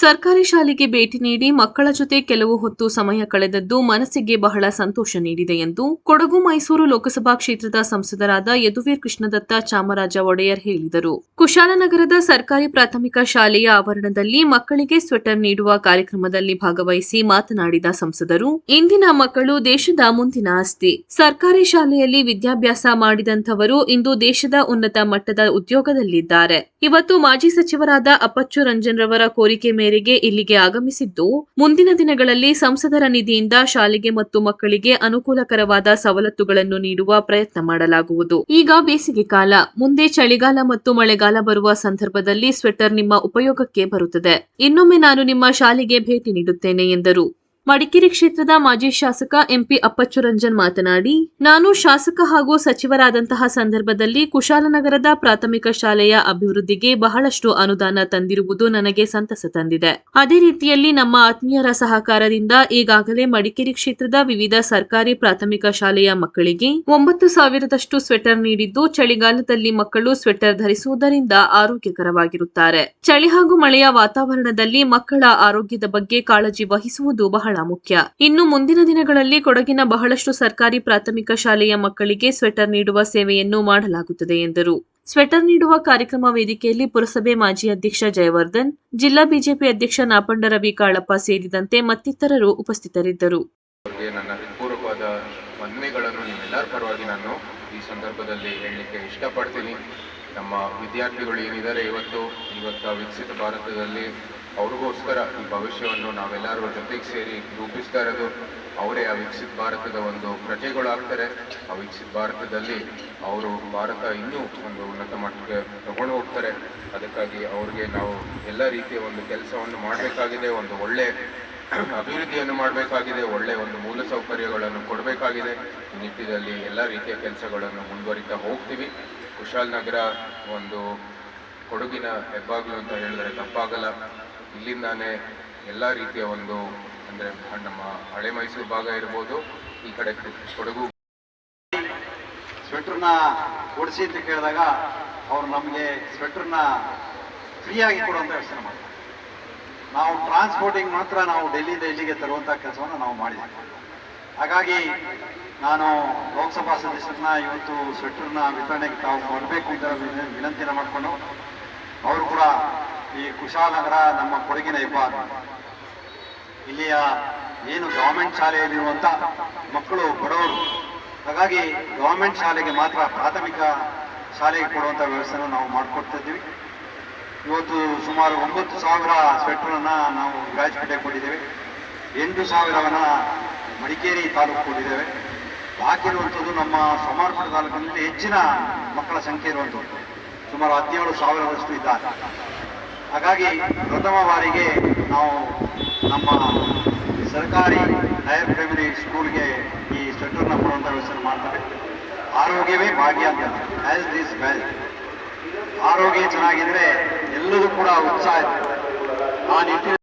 ಸರ್ಕಾರಿ ಶಾಲೆಗೆ ಭೇಟಿ ನೀಡಿ ಮಕ್ಕಳ ಜೊತೆ ಕೆಲವು ಹೊತ್ತು ಸಮಯ ಕಳೆದದ್ದು ಮನಸ್ಸಿಗೆ ಬಹಳ ಸಂತೋಷ ನೀಡಿದೆ ಎಂದು ಕೊಡಗು ಮೈಸೂರು ಲೋಕಸಭಾ ಕ್ಷೇತ್ರದ ಸಂಸದರಾದ ಯದುವೀರ್ ಕೃಷ್ಣದತ್ತ ಚಾಮರಾಜ ಒಡೆಯರ್ ಹೇಳಿದರು. ಕುಶಾಲನಗರದ ಸರ್ಕಾರಿ ಪ್ರಾಥಮಿಕ ಶಾಲೆಯ ಆವರಣದಲ್ಲಿ ಮಕ್ಕಳಿಗೆ ಸ್ವೆಟರ್ ನೀಡುವ ಕಾರ್ಯಕ್ರಮದಲ್ಲಿ ಭಾಗವಹಿಸಿ ಮಾತನಾಡಿದ ಸಂಸದರು, ಇಂದಿನ ಮಕ್ಕಳು ದೇಶದ ಮುಂದಿನ ಆಸ್ತಿ. ಸರ್ಕಾರಿ ಶಾಲೆಯಲ್ಲಿ ವಿದ್ಯಾಭ್ಯಾಸ ಮಾಡಿದಂಥವರು ಇಂದು ದೇಶದ ಉನ್ನತ ಮಟ್ಟದ ಉದ್ಯೋಗದಲ್ಲಿದ್ದಾರೆ. ಇವತ್ತು ಮಾಜಿ ಸಚಿವರಾದ ಅಪ್ಪಚ್ಚು ರಂಜನ್ ರವರ ಕೋರಿಕೆ ಮೇರೆಗೆ ಇಲ್ಲಿಗೆ ಆಗಮಿಸಿದ್ದು. ಮುಂದಿನ ದಿನಗಳಲ್ಲಿ ಸಂಸದರ ನಿಧಿಯಿಂದ ಶಾಲೆಗೆ ಮತ್ತು ಮಕ್ಕಳಿಗೆ ಅನುಕೂಲಕರವಾದ ಸವಲತ್ತುಗಳನ್ನು ನೀಡುವ ಪ್ರಯತ್ನ ಮಾಡಲಾಗುವುದು. ಈಗ ಬೇಸಿಗೆ ಕಾಲ. ಮುಂದೆ ಚಳಿಗಾಲ ಮತ್ತು ಮಳೆಗಾಲ ಬರುವ ಸಂದರ್ಭದಲ್ಲಿ ಸ್ವೆಟರ್ ನಿಮ್ಮ ಉಪಯೋಗಕ್ಕೆ ಬರುತ್ತದೆ. ಇನ್ನೊಮ್ಮೆ ನಾನು ನಿಮ್ಮ ಶಾಲೆಗೆ ಭೇಟಿ ನೀಡುತ್ತೇನೆ ಎಂದರು. ಮಡಿಕೇರಿ ಕ್ಷೇತ್ರದ ಮಾಜಿ ಶಾಸಕ ಎಂಪಿ ಅಪ್ಪಚ್ಚು ರಂಜನ್ ಮಾತನಾಡಿ, ನಾನು ಶಾಸಕ ಹಾಗೂ ಸಚಿವರಾದಂತಹ ಸಂದರ್ಭದಲ್ಲಿ ಕುಶಾಲನಗರದ ಪ್ರಾಥಮಿಕ ಶಾಲೆಯ ಅಭಿವೃದ್ಧಿಗೆ ಬಹಳಷ್ಟು ಅನುದಾನ ತಂದಿರುವುದು ನನಗೆ ಸಂತಸ ತಂದಿದೆ. ಅದೇ ರೀತಿಯಲ್ಲಿ ನಮ್ಮ ಆತ್ಮೀಯರ ಸಹಕಾರದಿಂದ ಈಗಾಗಲೇ ಮಡಿಕೇರಿ ಕ್ಷೇತ್ರದ ವಿವಿಧ ಸರ್ಕಾರಿ ಪ್ರಾಥಮಿಕ ಶಾಲೆಯ ಮಕ್ಕಳಿಗೆ ಒಂಬತ್ತು ಸಾವಿರದಷ್ಟು ಸ್ವೆಟರ್ ನೀಡಿದ್ದು, ಚಳಿಗಾಲದಲ್ಲಿ ಮಕ್ಕಳು ಸ್ವೆಟರ್ ಧರಿಸುವುದರಿಂದ ಆರೋಗ್ಯಕರವಾಗಿರುತ್ತಾರೆ. ಚಳಿ ಹಾಗೂ ಮಳೆಯ ವಾತಾವರಣದಲ್ಲಿ ಮಕ್ಕಳ ಆರೋಗ್ಯದ ಬಗ್ಗೆ ಕಾಳಜಿ ವಹಿಸುವುದು ಬಹಳ ಮುಖ್ಯ. ಇನ್ನು ಮುಂದಿನ ದಿನಗಳಲ್ಲಿ ಕೊಡಗಿನ ಬಹಳಷ್ಟು ಸರ್ಕಾರಿ ಪ್ರಾಥಮಿಕ ಶಾಲೆಯ ಮಕ್ಕಳಿಗೆ ಸ್ವೆಟರ್ ನೀಡುವ ಸೇವೆಯನ್ನು ಮಾಡಲಾಗುತ್ತದೆ ಎಂದರು. ಸ್ವೆಟರ್ ನೀಡುವ ಕಾರ್ಯಕ್ರಮ ವೇದಿಕೆಯಲ್ಲಿ ಪುರಸಭೆ ಮಾಜಿ ಅಧ್ಯಕ್ಷ ಜಯವರ್ಧನ್, ಜಿಲ್ಲಾ ಬಿಜೆಪಿ ಅಧ್ಯಕ್ಷ ನಾಪಂಡ ರವಿ ಕಾಳಪ್ಪ ಸೇರಿದಂತೆ ಮತ್ತಿತರರು ಉಪಸ್ಥಿತರಿದ್ದರು. ಈ ಸಂದರ್ಭದಲ್ಲಿ ಹೇಳಲಿಕ್ಕೆ ಇಷ್ಟಪಡ್ತೀನಿ. ನಮ್ಮ ವಿದ್ಯಾರ್ಥಿಗಳು ಏನಿದ್ದಾರೆ ಇವತ್ತು ಇವತ್ತು ವಿಕಸಿತ ಭಾರತದಲ್ಲಿ ಅವ್ರಿಗೋಸ್ಕರ ಈ ಭವಿಷ್ಯವನ್ನು ನಾವೆಲ್ಲರೂ ಜೊತೆಗೆ ಸೇರಿ ರೂಪಿಸ್ತಾ ಇರೋದು ಅವರೇ, ಆ ವಿಕಸಿತ ಭಾರತದ ಒಂದು ಪ್ರಜೆಗಳಾಗ್ತಾರೆ. ಆ ವಿಕಸಿತ ಭಾರತದಲ್ಲಿ ಅವರು ಭಾರತ ಇನ್ನೂ ಒಂದು ಉನ್ನತ ಮಟ್ಟಕ್ಕೆ ತಗೊಂಡು ಹೋಗ್ತಾರೆ. ಅದಕ್ಕಾಗಿ ಅವ್ರಿಗೆ ನಾವು ಎಲ್ಲ ರೀತಿಯ ಒಂದು ಕೆಲಸವನ್ನು ಮಾಡಬೇಕಾಗಿದೆ, ಒಂದು ಒಳ್ಳೆ ಅಭಿವೃದ್ಧಿಯನ್ನು ಮಾಡಬೇಕಾಗಿದೆ, ಒಳ್ಳೆ ಒಂದು ಮೂಲಸೌಕರ್ಯಗಳನ್ನು ಕೊಡಬೇಕಾಗಿದೆ. ಈ ನಿಟ್ಟಿನಲ್ಲಿ ಎಲ್ಲ ರೀತಿಯ ಕೆಲಸಗಳನ್ನು ಮುಂದುವರಿತಾ ಹೋಗ್ತೀವಿ. ಕುಶಾಲನಗರ ಒಂದು ಕೊಡಗಿನ ಹೆಬ್ಬಾಗ್ಲು ಅಂತ ಹೇಳಿದ್ರೆ ತಪ್ಪಾಗಲ್ಲ. ಇಲ್ಲಿಂದಾನೇ ಎಲ್ಲ ರೀತಿಯ ಒಂದು, ಅಂದರೆ ನಮ್ಮ ಹಳೆ ಮೈಸೂರು ಭಾಗ ಇರ್ಬೋದು, ಈ ಕಡೆ ಕೊಡಗು. ಸ್ವೆಟ್ರನ್ನ ಕೊಡಿಸಿ ಅಂತ ಕೇಳಿದಾಗ ಅವ್ರು ನಮಗೆ ಸ್ವೆಟ್ರನ್ನ ಫ್ರೀಯಾಗಿ ಕೊಡುವಂಥ ವ್ಯವಸ್ಥೆ ಮಾಡ್ತಾರೆ. ನಾವು ಟ್ರಾನ್ಸ್ಪೋರ್ಟಿಂಗ್ ಮಾತ್ರ ನಾವು ಡೆಲ್ಲಿಯಿಂದ ಇಲ್ಲಿಗೆ ತರುವಂಥ ಕೆಲಸವನ್ನು ನಾವು ಮಾಡಿದ್ದೀವಿ. ಹಾಗಾಗಿ ನಾನು ಲೋಕಸಭಾ ಸದಸ್ಯರನ್ನ ಇವತ್ತು ಸ್ವೆಟ್ರನ್ನ ವಿತರಣೆಗೆ ತಾವು ಬರಬೇಕು ಅಂತ ವಿನಂತಿನ ಮಾಡಿಕೊಂಡು ಅವರು ಕೂಡ ಈ ಕುಶಾಲನಗರ ನಮ್ಮ ಕೊಡಗಿನ ವಿಭಾಗ ಇಲ್ಲಿಯ ಏನು ಗವರ್ಮೆಂಟ್ ಶಾಲೆಯಲ್ಲಿರುವಂಥ ಮಕ್ಕಳು, ಬಡವರು, ಹಾಗಾಗಿ ಗವರ್ಮೆಂಟ್ ಶಾಲೆಗೆ ಮಾತ್ರ ಪ್ರಾಥಮಿಕ ಶಾಲೆಗೆ ಕೊಡುವಂಥ ವ್ಯವಸ್ಥೆಯನ್ನು ನಾವು ಮಾಡಿಕೊಡ್ತಿದ್ದೀವಿ. ಇವತ್ತು ಸುಮಾರು ಒಂಬತ್ತು ಸಾವಿರ ಸ್ವೆಟ್ರನ್ನು ನಾವು ರಾಜಪೇಟೆಗೆ ಕೊಟ್ಟಿದ್ದೇವೆ. ಎಂಟು ಸಾವಿರವನ್ನ ಮಡಿಕೇರಿ ತಾಲೂಕು ಕೊಟ್ಟಿದ್ದೇವೆ. ಬಾಕಿ ಇರುವಂಥದ್ದು ನಮ್ಮ ಸೋಮಾರ್ಪುರ ತಾಲೂಕಿನಲ್ಲಿ ಹೆಚ್ಚಿನ ಮಕ್ಕಳ ಸಂಖ್ಯೆ ಇರುವಂಥದ್ದು ಸುಮಾರು ಹದಿನೇಳು ಸಾವಿರದಷ್ಟು ಇದ್ದಾರೆ. ಹಾಗಾಗಿ ಪ್ರಥಮ ಬಾರಿಗೆ ನಾವು ನಮ್ಮ ಸರ್ಕಾರಿ ಹೈಯರ್ ಪ್ರೈಮರಿ ಸ್ಕೂಲ್ಗೆ ಈ ಸ್ವೆಟರ್ನ ಕೊಡುವಂಥ ವ್ಯವಸ್ಥೆ ಮಾಡ್ತಾರೆ ಆರೋಗ್ಯವೇ ಭಾಗ್ಯ ಅಂತ. ಹೆಲ್ತ್ ಇಸ್ ವೆಲ್ತ್ ಆರೋಗ್ಯ ಚೆನ್ನಾಗಿದ್ರೆ ಎಲ್ಲರೂ ಕೂಡ ಉತ್ಸಾಹ ಇದೆ ಆ